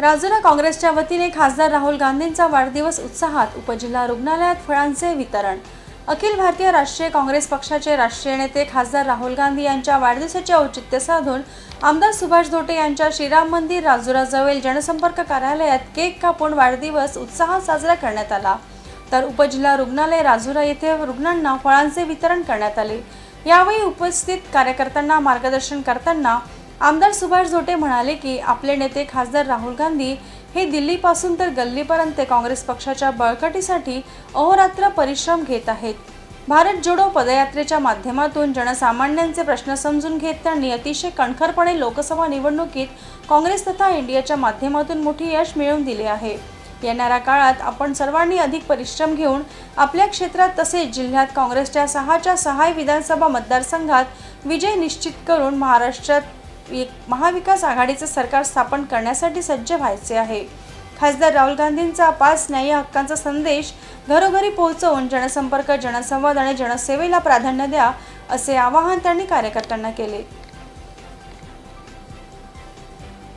राजुरा काँग्रेसच्या वतीने खासदार राहुल गांधींचा वाढदिवस उत्साहात उपजिल्हा रुग्णालयात फळांचे वितरण. अखिल भारतीय राष्ट्रीय काँग्रेस पक्षाचे राष्ट्रीय नेते खासदार राहुल गांधी यांच्या वाढदिवसाचे औचित्य साधून आमदार सुभाष धोटे यांच्या श्रीराम मंदिर राजुराजवळील जनसंपर्क कार्यालयात केक कापून वाढदिवस उत्साहात साजरा करण्यात आला. तर उपजिल्हा रुग्णालय राजुरा येथे रुग्णांना फळांचे वितरण करण्यात आले. यावेळी उपस्थित कार्यकर्त्यांना मार्गदर्शन करताना आमदार सुभाष झोटे म्हणाले की आपले नेते खासदार राहुल गांधी हे दिल्लीपासून तर गल्लीपर्यंत काँग्रेस पक्षाच्या बळकटीसाठी अहोरात्र परिश्रम घेत आहेत. भारत जोडो पदयात्रेच्या माध्यमातून जनसामान्यांचे प्रश्न समजून घेत त्यांनी अतिशय कणखरपणे लोकसभा निवडणुकीत काँग्रेस तथा इंडियाच्या माध्यमातून मोठे यश मिळवून दिले आहे. येणाऱ्या काळात आपण सर्वांनी अधिक परिश्रम घेऊन आपल्या क्षेत्रात तसेच जिल्ह्यात काँग्रेसच्या सहाच्या सहाय विधानसभा मतदारसंघात विजय निश्चित करून महाराष्ट्रात महाविकास आघाडीचे सरकार स्थापन करण्यासाठी सज्ज व्हायचे आहे. खासदार राहुल गांधींचा पाच न्याय हक्कांचा संदेश घरोघरी पोहोचवून जनसंपर्क जनसंवाद आणि जनसेवेला प्राधान्य द्या असे आवाहन त्यांनी कार्यकर्त्यांना केले.